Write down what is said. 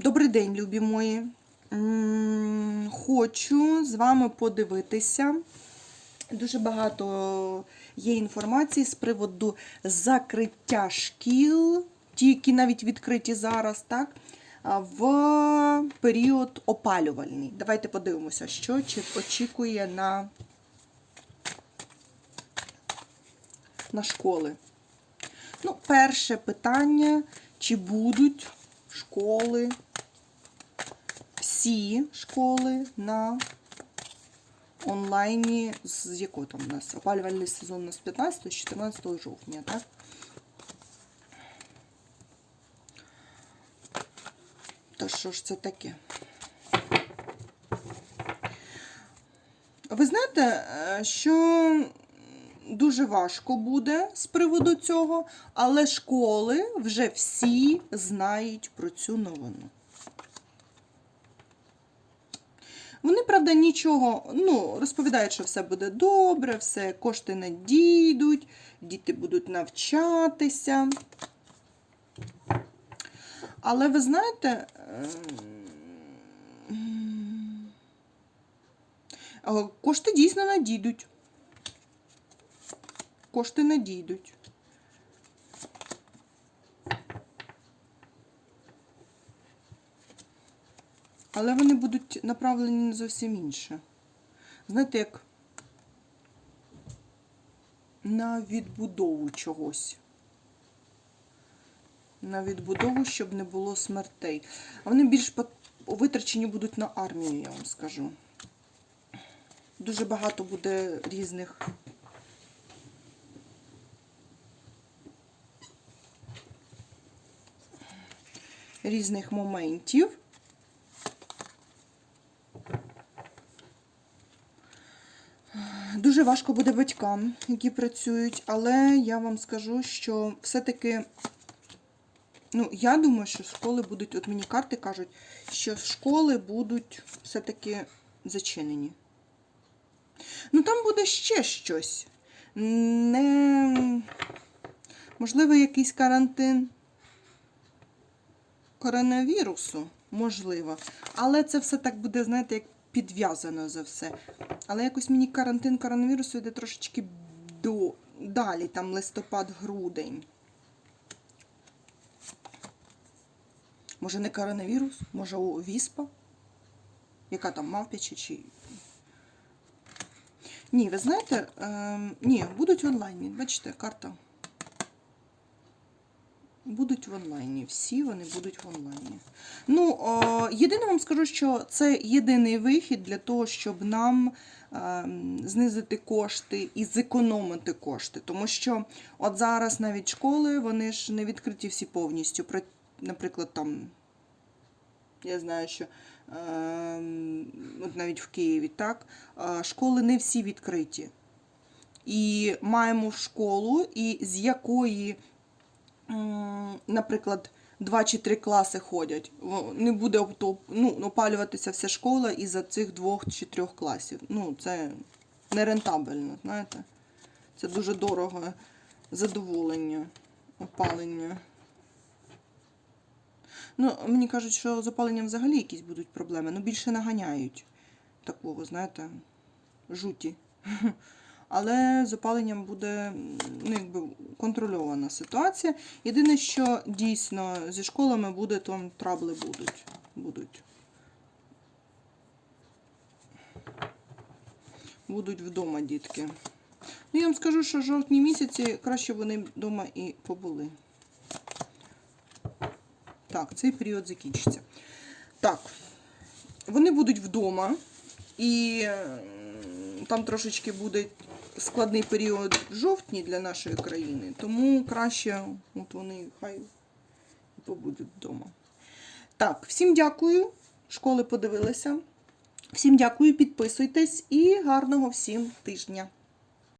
Добрий день, любі мої. Хочу з вами подивитися. Дуже багато є інформації з приводу закриття шкіл, ті, які навіть відкриті зараз, так? В період опалювальний. Давайте подивимося, що очікує на, на школи. Ну, перше питання: чи будуть школи, всі школи на онлайні, з якого там у нас опалювальний сезон у нас 15 14 жовтня, так? То що ж це таке? Ви знаєте, е, що дуже важко буде з приводу цього, але школи вже всі знають про цю новину. Вони, правда, нічого, ну, розповідають, що все буде добре, все, кошти надійдуть, діти будуть навчатися. Але ви знаєте, ем, кошти дійсно надійдуть. Кошти надійдуть. Але вони будуть направлені на зовсім інше. Знаєте, як на відбудову чогось. На відбудову, щоб не було смертей. Вони більш витрачені будуть на армію, я вам скажу. Дуже багато буде різних. Різних моментів. Дуже важко буде батькам, які працюють, але я вам скажу, що все-таки, ну, я думаю, що школи будуть, от мені карти кажуть, що школи будуть все-таки зачинені. Ну, там буде ще щось. Не, можливо, якийсь карантин коронавірусу, можливо. Але це все так буде, знаєте, як підв'язано за все. Але якось мені карантин коронавірусу йде трошечки до, далі, там листопад-грудень. Може не коронавірус, може у віспа? Яка там мавпяча чи. Ні, ви знаєте, ем, ні, будуть в онлайні. Бачите, карта. Будуть в онлайні. Всі вони будуть в онлайні. Ну, о, єдине вам скажу, що це єдиний вихід для того, щоб нам ем, знизити кошти і зекономити кошти. Тому що от зараз навіть школи, вони ж не відкриті всі повністю. Наприклад, там, я знаю, що ем, от навіть в Києві, так, е, школи не всі відкриті. І маємо в школу, і з якої наприклад, 2 чи 3 класи ходять. Не буде ну, опалюватися вся школа із-за цих двох чи трьох класів. Ну, це нерентабельно, знаєте. Це дуже дорого задоволення, опалення. Ну, мені кажуть, що з опаленням взагалі якісь будуть проблеми. Ну, більше наганяють такого, знаєте, жуті. Але з опаленням буде ну, якби, контрольована ситуація. Єдине, що дійсно зі школами буде, там трабли будуть. будуть. Будуть вдома дітки. Ну, я вам скажу, що жовтні місяці краще вони вдома і побули. Так, цей період закінчиться. Так, вони будуть вдома, і там трошечки буде складний період в жовтні для нашої країни, тому краще от вони хай побудуть вдома. Так, всім дякую. Школи подивилися. Всім дякую, підписуйтесь і гарного всім тижня.